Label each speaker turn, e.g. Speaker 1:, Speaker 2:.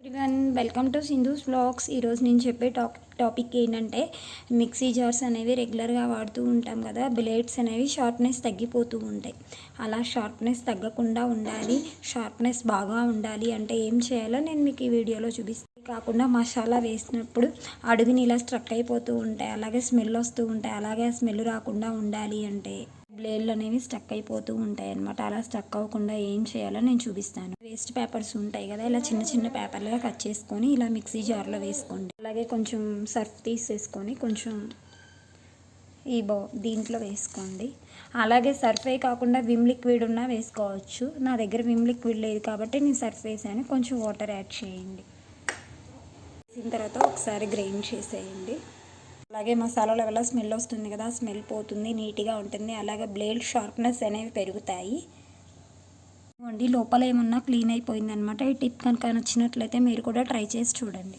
Speaker 1: One welcome to Sindhu's blogs ఈరోజు నేను చెప్పే టాక్ టాపిక్ ఏంటంటే మిక్సీ జార్స్ అనేవి రెగ్యులర్గా వాడుతూ ఉంటాం కదా బ్లేడ్స్ అనేవి షార్ప్నెస్ తగ్గిపోతూ ఉంటాయి. అలా షార్ప్నెస్ తగ్గకుండా ఉండాలి షార్ప్నెస్ బాగా ఉండాలి అంటే ఏం చేయాలో నేను మీకు ఈ వీడియోలో చూపిస్తాను కాకుండా మసాలా వేసినప్పుడు అడుగుని ఇలా స్ట్రక్ అయిపోతూ ఉంటాయి అలాగే స్మెల్ వస్తూ ఉంటాయి అలాగే స్మెల్ రాకుండా ఉండాలి అంటే బ్లేడ్లు అనేవి స్టక్ అయిపోతూ ఉంటాయి అనమాట అలా స్టక్ అవ్వకుండా ఏం చేయాలో నేను చూపిస్తాను. వేస్ట్ పేపర్స్ ఉంటాయి కదా ఇలా చిన్న చిన్న పేపర్లుగా కట్ చేసుకొని ఇలా మిక్సీ జార్లో వేసుకోండి. అలాగే కొంచెం సర్ఫ్ తీసేసుకొని కొంచెం ఈ బౌ దీంట్లో వేసుకోండి. అలాగే సర్ఫే కాకుండా విమ్ లిక్విడ్ ఉన్నా వేసుకోవచ్చు. నా దగ్గర విమ్ లిక్విడ్ లేదు కాబట్టి నేను సర్ఫ్ వేసాను. కొంచెం వాటర్ యాడ్ చేయండి. వేసిన తర్వాత ఒకసారి గ్రైండ్ చేసేయండి. అలాగే మసాలాల వల్ల స్మెల్ వస్తుంది కదా స్మెల్ పోతుంది నీట్గా ఉంటుంది. అలాగే బ్లేడ్ షార్ప్నెస్ అనేవి పెరుగుతాయి. వండి లోపల ఏమన్నా క్లీన్ అయిపోయింది అనమాట ఈ టిప్ కనుక నచ్చినట్లయితే మీరు కూడా ట్రై చేసి చూడండి.